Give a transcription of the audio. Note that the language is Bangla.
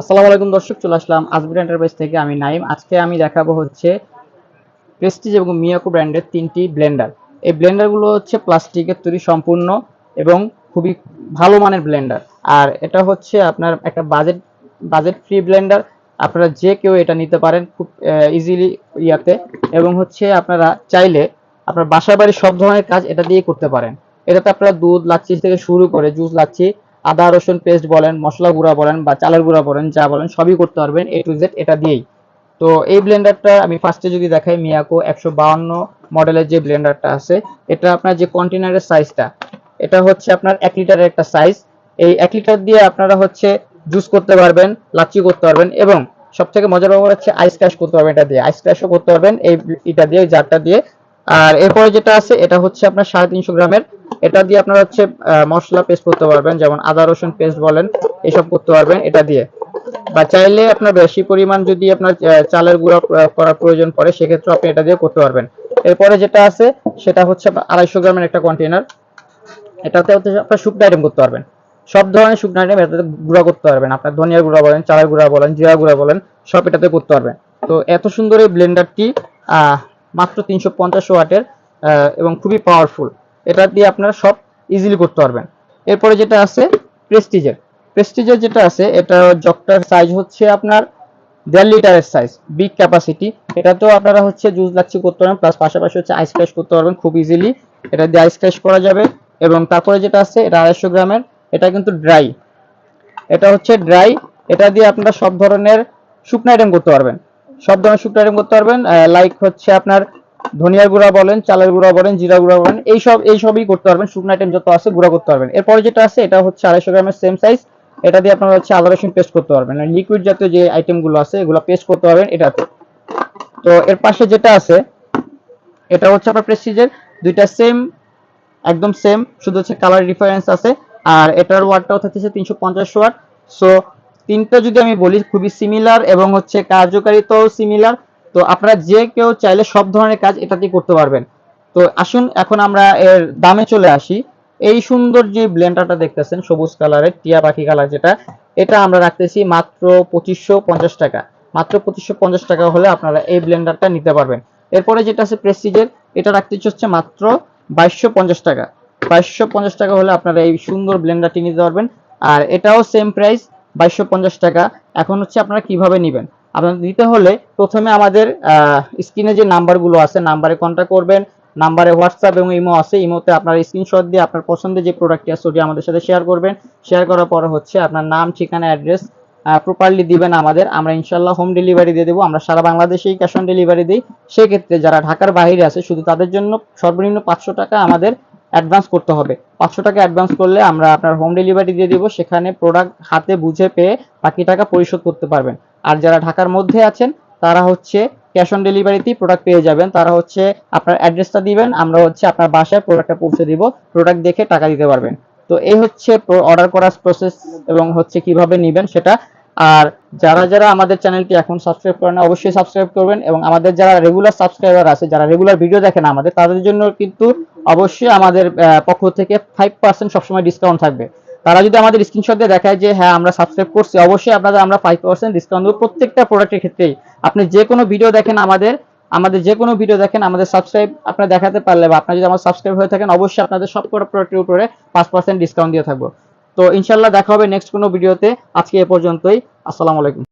আসসালামু আলাইকুম দর্শক, চলে আসলাম আজমির এন্টারপ্রাইজ থেকে। আমি নাইম। আজকে আমি দেখাবো হচ্ছে প্রেস্টিজ এবং মিয়াকো ব্র্যান্ডের তিনটি ব্লেন্ডার। এই ব্লেন্ডারগুলো হচ্ছে প্লাস্টিকের তৈরি সম্পূর্ণ এবং খুবই ভালো মানের ব্লেন্ডার। আর এটা হচ্ছে আপনার একটা বাজেট বাজেট ফ্রি ব্লেন্ডার। আপনারা যে কেউ এটা নিতে পারেন খুব ইজিলি ইয়াতে। এবং হচ্ছে আপনারা চাইলে আপনার বাসা বাড়ির সব ধরনের কাজ এটা দিয়ে করতে পারেন। এটাতে আপনারা দুধ লাচ্ছি থেকে শুরু করে জুস, লাচ্ছি আদা, রসুন পেস্ট বলেন, মশলা গুঁড়া বলেন বা চালের গুঁড়া বলেন, যা বলেন, সবই করতে পারবেন এ টু জেড এটা দিয়েই। তো এই ব্লেন্ডারটা আমি ফার্স্টে যদি দেখাই, মিয়াকো একশো বাউন্ন মডেলের যে ব্লেন্ডারটা আছে, এটা আপনার যে কন্টেনারের সাইজটা এটা হচ্ছে আপনার এক লিটারের একটা সাইজ এই এক লিটার দিয়ে আপনারা হচ্ছে জুস করতে পারবেন লাচ্ছি করতে পারবেন এবং সব থেকে মজার ব্যাপার হচ্ছে আইস ক্র্যাশ করতে পারবেন এটা দিয়ে। আইস ক্র্যাশও করতে পারবেন এই এটা দিয়ে জারটা দিয়ে। আর এরপরে যেটা আছে, এটা হচ্ছে আপনার সাড়ে তিনশো গ্রামের এটা দিয়ে আপনারা হচ্ছে মশলা পেস্ট করতে পারবেন, যেমন আদা, রসুন পেস্ট বলেন, এসব করতে পারবেন এটা দিয়ে। বা চাইলে আপনার বেশি পরিমাণ যদি আপনার চালের গুঁড়া করার প্রয়োজন পড়ে, সেক্ষেত্রে আপনি এটা দিয়ে করতে পারবেন। এরপরে যেটা আছে, সেটা হচ্ছে আড়াইশো গ্রামের একটা কন্টেনার এটাতে হচ্ছে আপনার শুকনো আইটেম করতে পারবেন। সব ধরনের শুকনো আইটেম এটাতে গুঁড়া করতে পারবেন। আপনার ধনিয়ার গুঁড়া বলেন, চালের গুঁড়া বলেন জিরা গুঁড়া বলেন, সব এটাতে করতে পারবেন। তো এত সুন্দর এই ব্লেন্ডারটি মাত্র তিনশো পঞ্চাশ ওয়াটের এবং খুবই পাওয়ারফুল এটা দিয়ে আপনারা সব ইজিলি করতে পারবেন। এরপরে যেটা আছে প্রেস্টিজের প্রেস্টিজের যেটা আছে, এটা জগটার সাইজ হচ্ছে আপনার দেড় লিটারের সাইজ বিগ ক্যাপাসিটি এটাতেও আপনারা হচ্ছে জুস লাচ্ছি করতে পারবেন প্লাস পাশাপাশি হচ্ছে আইস ক্র্যাশ করতে পারবেন খুব ইজিলি এটা দিয়ে আইস ক্র্যাশ করা যাবে এবং তারপরে যেটা আছে, এটা আড়াইশো গ্রামের, এটা কিন্তু ড্রাই এটা হচ্ছে ড্রাই এটা দিয়ে আপনারা সব ধরনের শুকনো আইটেম করতে পারবেন। সব ধরনের শুকনো আইটেম করতে পারবেন লাইক হচ্ছে আপনার ধনিয়ার গুঁড়া বলেন, চালের গুঁড়া বলেন জিরা গুঁড়া বলেন, এই সব এই সবই করতে পারবেন। শুকনো আইটেম যত আছে গুঁড়া করতে পারবেন। এরপরে যেটা আছে, এটা হচ্ছে আড়াইশো গ্রামের সেম সাইজ এটা দিয়ে আপনারা হচ্ছে আদা, রসুন পেস্ট করতে পারবেন। লিকুইড জাতীয় যে আইটেমগুলো আছে, এগুলো পেস্ট করতে পারবেন এটাতে। তো এর পাশে যেটা আছে, এটা হচ্ছে আপনার প্রেস্টিজের দুইটা সেম একদম সেম শুধু হচ্ছে কালার ডিফারেন্স আছে। আর এটার ওয়াটটাও থাকতেছে তিনশো পঞ্চাশ ওয়াট সো তিনটা যদি আমি বলি, খুবই সিমিলার এবং হচ্ছে কার্যকারিতাও সিমিলার তো আপনারা যে কেউ চাইলে সব ধরনের কাজ এটাতেই করতে পারবেন। তো আসুন, এখন আমরা এর দামে চলে আসি। এই সুন্দর যে ব্লেন্ডারটা দেখতেছেন, সবুজ কালারের, টিয়া পাখি কালার যেটা, এটা আমরা রাখতেছি মাত্র পঁচিশশো পঞ্চাশ টাকা। মাত্র পঁচিশশো পঞ্চাশ টাকা হলে আপনারা এই ব্লেন্ডারটা নিতে পারবেন। এরপরে যেটা আছে প্রেস্টিজের, এটা রাখতেছি হচ্ছে মাত্র বাইশশো পঞ্চাশ টাকা। বাইশশো পঞ্চাশ টাকা হলে আপনারা এই সুন্দর ব্লেন্ডারটি নিতে পারবেন। আর এটাও সেম প্রাইস বাইশশো পঞ্চাশ টাকা। এখন হচ্ছে আপনারা কীভাবে নেবেন? আপনাদের দিতে হলে প্রথমে আমাদের স্ক্রিনে যে নাম্বারগুলো আছে, নাম্বারে কন্ট্যাক্ট করবেন। নাম্বারে হোয়াটসঅ্যাপ এবং ইমো আছে। ইমোতে আপনার স্ক্রিনশট দিয়ে আপনার পছন্দের যে প্রোডাক্টটি আছে, ওটি আমাদের সাথে শেয়ার করবেন। শেয়ার করার পরে হচ্ছে আপনার নাম, ঠিকানা অ্যাড্রেস প্রপারলি দিবেন আমাদের। আমরা ইনশাল্লাহ হোম ডেলিভারি দিয়ে দেবো। আমরা সারা বাংলাদেশেই ক্যাশ অন ডেলিভারি দিই। সেক্ষেত্রে যারা ঢাকার বাইরে আছে, শুধু তাদের জন্য সর্বনিম্ন পাঁচশো টাকা আমাদের অ্যাডভান্স করতে হবে। পাঁচশো টাকা অ্যাডভান্স করলে আমরা আপনার হোম ডেলিভারি দিয়ে দিব। সেখানে প্রোডাক্ট হাতে বুঝে পেয়ে বাকি টাকা পরিশোধ করতে পারবেন। আর যারা ঢাকার মধ্যে আছেন, তারা হচ্ছে ক্যাশ অন ডেলিভারিতেই প্রোডাক্ট পেয়ে যাবেন। তারা হচ্ছে আপনার অ্যাড্রেসটা দিবেন, আমরা হচ্ছে আপনার বাসায় প্রোডাক্টটা পৌঁছে দিব প্রোডাক্ট দেখে টাকা দিতে পারবেন। তো এই হচ্ছে অর্ডার করার প্রসেস এবং হচ্ছে কীভাবে নেবেন সেটা। আর যারা যারা আমাদের চ্যানেলটি এখন সাবস্ক্রাইব করেন, অবশ্যই সাবস্ক্রাইব করবেন এবং আমাদের যারা রেগুলার সাবস্ক্রাইবার আছে, যারা রেগুলার ভিডিও দেখেন আমাদের, তাদের জন্য কিন্তু অবশ্যই আমাদের পক্ষ থেকে ফাইভ পার্সেন্ট সবসময় ডিসকাউন্ট থাকবে। তারা যদি আমাদের স্ক্রিনশট দিয়ে দেখায় যে হ্যাঁ আমরা সাবস্ক্রাইব করছি, অবশ্যই আপনাদের আমরা ফাইভ পার্সেন্ট ডিসকাউন্ট দেবো প্রত্যেকটা প্রোডাক্টের ক্ষেত্রেই। আপনি যে কোনো ভিডিও দেখেন আমাদের আমাদের যে কোনো ভিডিও দেখেন, আমাদের সাবস্ক্রাইব আপনার দেখাতে পারলে বা আপনার যদি আমার সাবস্ক্রাইব হয়ে থাকেন, অবশ্যই আপনাদের সব কটা প্রোডাক্টের উপরে পাঁচ পার্সেন্ট ডিসকাউন্ট দিয়ে থাকব। তো ইনশাল্লাহ দেখা হবে নেক্সট কোনো ভিডিওতে আজকে এ পর্যন্তই। আসসালামু আলাইকুম।